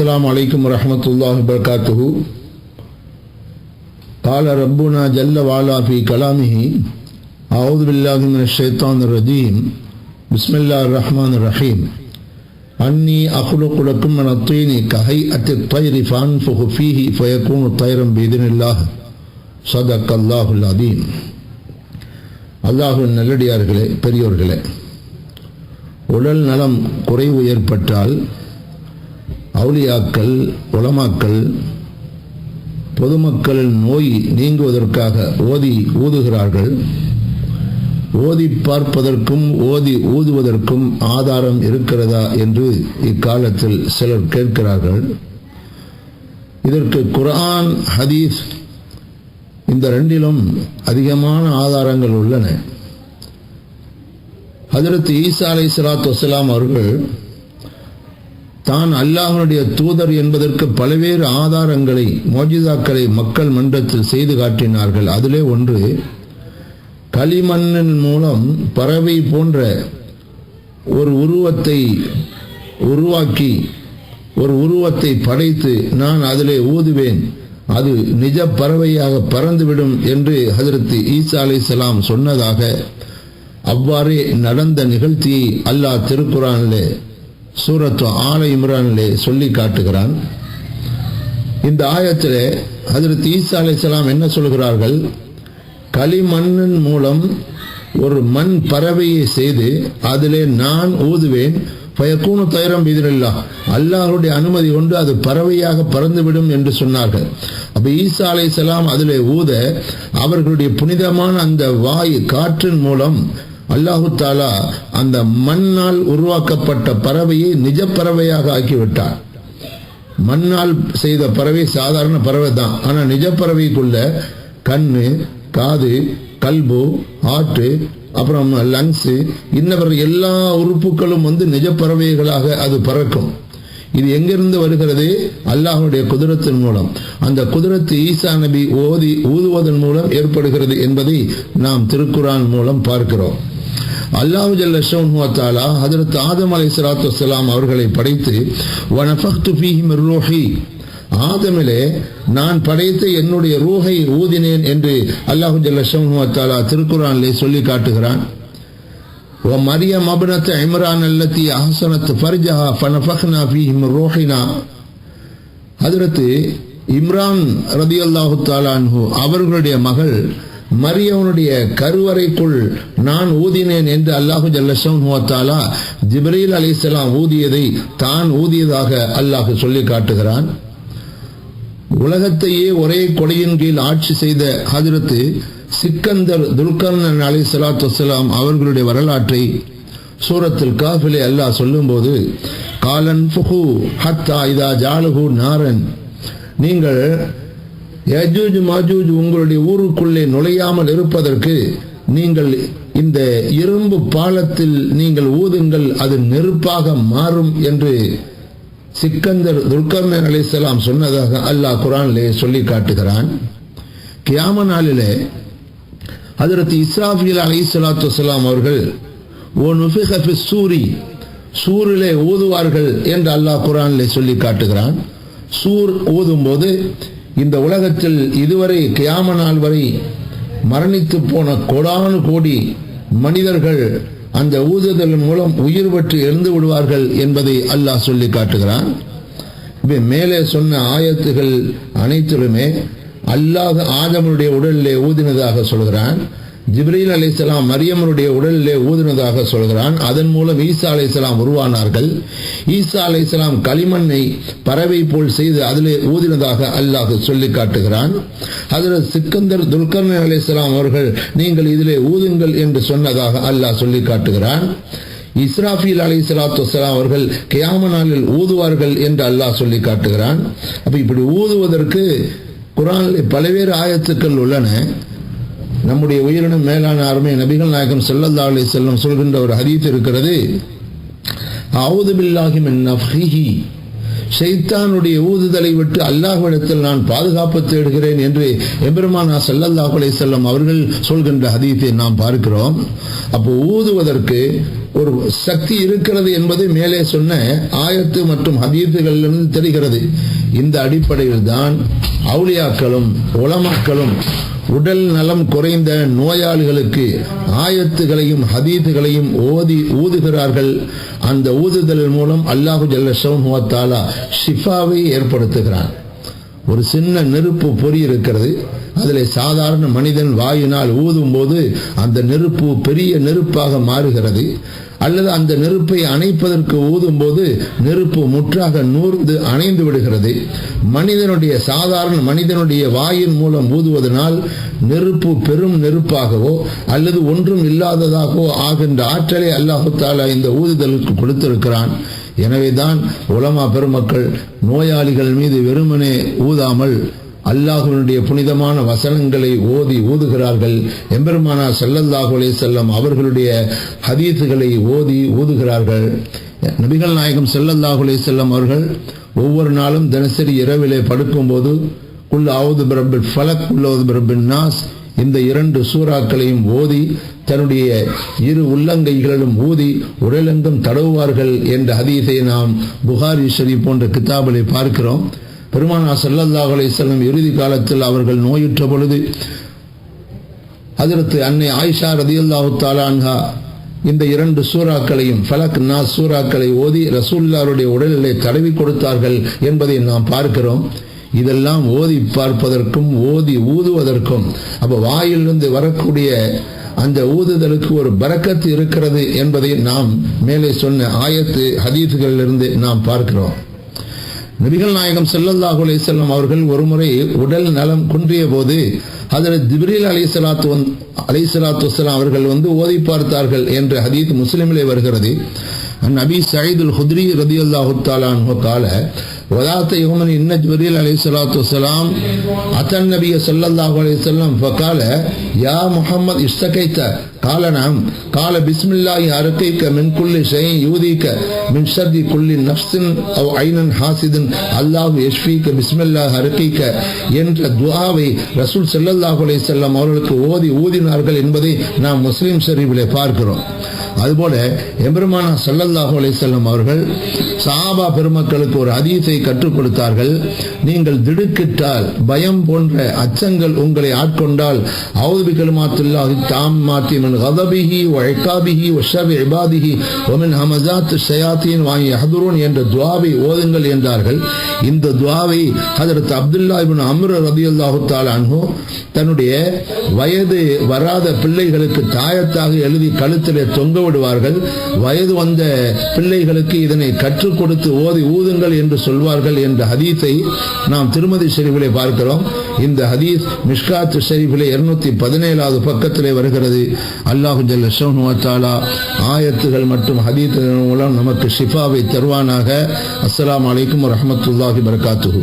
السلام عليكم ورحمة الله وبركاته قال ربنا جل وعلا في كلامه أعوذ بالله من الشيطان الرجيم بسم الله الرحمن الرحيم أني أخلق لكم من الطين كهيئة الطير فأنفخ فيه فيكون طيرا بإذن الله صدق الله العظيم அல்லாஹுவின் நல்லடியார்களே பெரியோர்களே உடல் நலம் குறைவு ஏற்பட்டால் அவுலியாக்கள் உலமாக்கள் பொதுமக்களின் நோய் நீங்குவதற்காக ஓதி ஊதுகிறார்கள். ஓதி பார்ப்பதற்கும் ஓதி ஊதுவதற்கும் ஆதாரம் இருக்கிறதா என்று இக்காலத்தில் சிலர் கேட்கிறார்கள். இதற்கு குர்ஆன் ஹதீஸ் இந்த ரெண்டிலும் அதிகமான ஆதாரங்கள் உள்ளன. ஹதரத் ஈசா அலை சலாத் வசலாம் அவர்கள் தான் அல்லாஹனுடைய தூதர் என்பதற்கு பல்வேறு ஆதாரங்களை மோஜிதாக்களை மக்கள் மன்றத்தில் செய்து காட்டினார்கள். அதிலே ஒன்று களிமண்ணின் மூலம் பறவை போன்ற ஒரு உருவத்தை உருவாக்கி ஒரு உருவத்தை படைத்து நான் அதிலே ஊதுவேன். அது நிஜ பறவையாக பறந்துவிடும் என்று ஹதரத் ஈசா அலை சலாம் சொன்னதாக அவ்வாறே நடந்த நிகழ்ச்சியை அல்லாஹ் திருக்குறானிலே சூரத்து ஆல இம்ரானிலே சொல்லி காட்டுகிறான். இந்த ஆயத்திலே அதில் ஈசா அலை சலாம் என்ன சொல்கிறார்கள்? களிமண்ணின் மூலம் ஒரு மண் பறவையை செய்து அதிலே நான் ஊதுவேன். பயக்கூணு தயரம் எதிரில்லா அல்லாஹருடைய அனுமதி கொண்டு அது பறவையாக பறந்துவிடும் என்று சொன்னார்கள். அப்போ ஈசா அலை செலாம் அதிலே ஊத அவர்களுடைய புனிதமான அந்த வாய் காற்றின் மூலம் அல்லாஹு தாலா அந்த மண்ணால் உருவாக்கப்பட்ட பறவையை நிஜ பறவையாக ஆக்கிவிட்டார். மண்ணால் செய்த பறவை சாதாரண பறவை தான். ஆனால் நிஜ பறவைக்குள்ள கண்ணு காது கல்பு ஆட்டு அப்புறம் லங்ஸு இன்னவர் எல்லா உறுப்புகளும் வந்து நிஜ பறவைகளாக அது பறக்கும். இது எங்கிருந்து வருகிறது? அல்லாஹுடைய குதிரத்தின் மூலம். அந்த குதிரத்து ஈசா நபி ஓதி ஊதுவதன் மூலம் ஏற்படுகிறது என்பதை நாம் திருக்குறான் மூலம் பார்க்கிறோம். அல்லாஹு ஜல்லா ஹதரத் ஆதம் அலை சலாத்து அவர்களை படைத்து வனஃபக்து ஃபீஹிம் ரோஹி. ஆதமிலே நான் படைத்த என்னுடைய ரூஹை ஊதினேன் என்று அல்லாஹு ஜல்லா திருக்குறானிலே சொல்லி காட்டுகிறான். மரியம் அபனத் இம்ரான் அல்லத்தி அஹசனத் ஃபர்ஜஹா ஃபனஃபக்னா ஃபீஹிம் ரோஹினா. ஹதரத்து இம்ரான் ரதி அல்லாஹு தாலான்ஹு அவர்களுடைய மகள் மரியவனுடைய கருவறைக்குள் நான் ஊதினேன் என்று அல்லாஹு ஜல்லா ஜிப்ரீல் அலிசலாம் ஊதியதை தான் ஊதியதாக அல்லாஹு சொல்லி காட்டுகிறான். உலகத்தையே ஒரே கொடையின் கீழ் ஆட்சி செய்த ஹதிரத்து சிக்கந்தர் துல்கர்ணன் அலி சலாத்து வலாம் அவர்களுடைய வரலாற்றை சூரத்தில் காஃபிலே அல்லாஹ் சொல்லும்போது காலன் ஃபுஹு ஹத்தா இதா ஜாலுஹு நாரன். நீங்கள் யஜூஜ் மாஜூஜ் உங்களுடைய ஊருக்குள்ளே நுழையாமல் இருப்பதற்கு நீங்கள் இந்த இரும்பு பாலத்தில் நீங்கள் ஊதுங்கள் அது நெருப்பாக மாறும் என்று சிக்கந்தர் துல்கர்ணன் அலிசலாம் சொன்னதாக அல்லாஹ் குரானிலே சொல்லி காட்டுகிறான். கியாம நாளிலே அதற்கு இஸ்ராஃபில் அலி சலாத்து வலாம் அவர்கள் ஓ நுஃபி சூரி சூரிலே ஊதுவார்கள் என்று அல்லாஹ் குரானிலே சொல்லி காட்டுகிறான். சூர் ஊதும் போது இந்த உலகத்தில் இதுவரை கியாம நாள் வரை மரணித்து போன கோடானு கோடி மனிதர்கள் அந்த ஊதுதலின் மூலம் உயிர் பெற்று எழுந்து விடுவார்கள் என்பதை அல்லாஹ் சொல்லி காட்டுகிறான். மேலே சொன்ன ஆயத்துகள் அனைத்திலுமே அல்லாஹ் ஆதமனுடைய உடலிலே ஊதினதாக சொல்கிறான். ஜிப்ரீல் அலிசலாம் மரியமனுடைய உடலிலே ஊதினதாக சொல்கிறான். அதன் மூலம் ஈசா அலிசலாம் உருவானார்கள். ஈசா அலிசலாம் களிமண்ணை பறவை போல் செய்து அதிலே ஊதினதாக அல்லாஹ் சொல்லி காட்டுகிறான். அதில் சிக்கந்தர் துல்கர்ணன் அலிசலாம் அவர்கள் நீங்கள் இதிலே ஊதுங்கள் என்று சொன்னதாக அல்லாஹ் சொல்லி காட்டுகிறான். இஸ்ராஃபீல் அலி சலாத்து வலாம் அவர்கள் கியாம நாளில் ஊதுவார்கள் என்று அல்லாஹ் சொல்லி காட்டுகிறான். அப்ப இப்படி ஊதுவதற்கு குரானில் பல்வேறு ஆயத்துக்கள் உள்ளன. நம்முடைய உயிரினும் மேலான அருமை நபிகள் நாயகம் செல்லல்லா அலி செல்லம் சொல்கின்ற ஒரு ஹதீத் இருக்கிறது. அவுது பில்லாஹி ஷைத்தானுடைய ஊதுதலை விட்டு அல்லாஹ்விடத்தில் நான் பாதுகாப்பு தேடுகிறேன் என்று எம்பெருமானா சல்லல்லாஹு அலைஹி செல்லம் அவர்கள் சொல்கின்ற ஹதீத்தை நாம் பார்க்கிறோம். அப்போ ஊதுவதற்கு ஒரு சக்தி இருக்கிறது என்பது மேலே சொன்ன ஆயத்து மற்றும் ஹதீத்துகளிலிருந்து தெரிகிறது. இந்த அடிப்படையில் தான் அவுளியாக்களும் உலமாக்களும் உடல் நலம் குறைந்த நோயாளிகளுக்கு ஆயத்துகளையும் ஹதீதுகளையும் ஓதி ஊதுகிறார்கள். அந்த ஊதுதல் மூலம் அல்லாஹு ஜல்லா ஷிஃபாவை ஏற்படுத்துகிறான். ஒரு சின்ன நெருப்பு பொறி இருக்கிறது. அதில் சாதாரண மனிதன் வாயினால் ஊதும் போது அந்த நெருப்பு பெரிய நெருப்பாக மாறுகிறது. அல்லது அந்த நெருப்பை அணைப்பதற்கு ஊதும் போது நெருப்பு முற்றாக நூர்ந்து அணைந்து விடுகிறது. மனிதனுடைய சாதாரண மனிதனுடைய வாயின் மூலம் ஊதுவதனால் நெருப்பு பெரும் நெருப்பாகவோ அல்லது ஒன்றும் இல்லாததாகவோ ஆகின்ற ஆற்றலை அல்லாஹு தாலா இந்த ஊதுதலுக்கு கொடுத்திருக்கிறான். எனவேதான் உலமா பெருமக்கள் நோயாளிகள் மீது வெறுமனே ஊதாமல் அல்லாஹுனுடைய புனிதமான வசனங்களை ஓதி ஊதுகிறார்கள். எம்பெருமானா செல்லல்லாஹு அலே செல்லம் அவர்களுடைய ஹதீத்துகளை ஓதி ஊதுகிறார்கள். நபிகள் நாயகம் செல்லல்லாஹு அலே செல்லம் அவர்கள் ஒவ்வொரு நாளும் தினசரி இரவிலே படுக்கும்போது குல் ஆவது பிரபின் ஃபலக் குல்லாவது பிரபின் நாஸ் இந்த இரண்டு சூறாக்களையும் ஓதி தன்னுடைய இரு உள்ளங்கைகளிலும் ஊதி உடலெங்கும் தடவுவார்கள் என்ற ஹதீஸை நாம் புகாரி ஷரீப் போன்ற கிதாபிலே பார்க்கிறோம். பெருமானா சல்லல்லாஹ் அலைஹிஸ்ஸலாம் இறுதி காலத்தில் அவர்கள் நோயுற்ற பொழுது அதற்கு அன்னை ஆயிஷா ரதியுல்லாஹு தாலான்ஹா இந்த இரண்டு சூறாக்களையும் ஃபலக் நாஸ் சூறாக்களை ஓதி ரசூல்லாருடைய உடலிலே தடவி கொடுத்தார்கள் என்பதை நாம் பார்க்கிறோம். இதெல்லாம் ஓதி பார்ப்பதற்கும் ஓதி ஊதுவதற்கும் அப்ப வாயிலிருந்து வரக்கூடிய அந்த ஊதுதலுக்கு ஒரு பறக்கத்து இருக்கிறது என்பதை நாம் மேலே சொன்ன ஆயத்து ஹதீஃகளிலிருந்து நாம் பார்க்கிறோம். நபிகள் நாயகம் செல்லல்லாஹு அலி செல்லம் அவர்கள் ஒருமுறை உடல் நலம் குன்றிய போது அதில் ஜிப்ரீல் அலி சலாத்து அலி சலாத்து வசலாம் அவர்கள் வந்து ஓதி பார்த்தார்கள் என்ற ஹதீத் முஸ்லிமிலே வருகிறது. நபி சயீதுல் ஹுத்ரி ரதி அல்லாஹு தாலான் கால وذات يوم إن جبريل عليه الصلاة والسلام. أتى النبي صلى الله عليه وسلم فقال யா முகம்மது இஷ்டகைத்த? கால நாம். கால பிஸ்மில்லாஹி அருக்கைக்க மின் குல்லி ஷைன் யூதிக்க. மின் ஷர்தி குல்லி நஃப்ஸின் அவ் ஐனன் ஹாசிதின். அல்லாஹ் யஷ்ஃபீக்க பிஸ்மில்லாஹ் அருக்கைக்க என்ற துஆவை ரசூல் ஸல்லல்லாஹு அலைஹி வஸல்லம் அவர்களுக்கு ஓதி ஊதினார்கள் என்பதை நாம் முஸ்லீம் ஷரீஃபிலே பார்க்கிறோம். அதுபோல எம்பெருமானா சல்லல்லாஹு அலைசல்லம் அவர்கள் சாபா பெருமக்களுக்கு ஒரு அதீசை கற்றுக் கொடுத்தார்கள். நீங்கள் திடுக்கிட்டால் பயம் போன்ற அச்சங்கள் உங்களை ஆட்கொண்டால் அவது கலிமாத்துல்லாஹி தாம்மாத்தி மின் கதபிஹி வ இகாபிஹி வ ஷர்ரி இபாதிஹி வ மின் ஹமஸாத் ஷயாத்தீன் வ என்ற துவாவை ஓதுங்கள் என்றார்கள். இந்த துவாவை ஹதரத் அப்துல்லா இபின் அம்ரு ரபி அல்லாஹு அன்ஹு தன்னுடைய வயது வராத பிள்ளைகளுக்கு தாயத்தாக எழுதி கழுத்திலே தொங்க விடுவார்கள். வயது வந்த பிள்ளைகளுக்கு இதனை கற்றுக் கொடுத்து ஓதி ஊதுங்கள் என்று சொல்வார்கள் என்ற ஹதீத்தை நாம் திருமதி செறிவிலே பார்க்கிறோம். இந்த ஹதீஸ் மிஷ்காத் ஷெரீஃபில் இருநூத்தி பதினேழாவது பக்கத்திலே வருகிறது. அல்லாஹு ஜல்லா ஆயத்துகள் மற்றும் ஹதீத்துகள் மூலம் நமக்கு ஷிஃபாவை தருவானாக. அஸ்லாம் அலைக்கும் வரமத்துல்லாஹி வரகாத்துஹு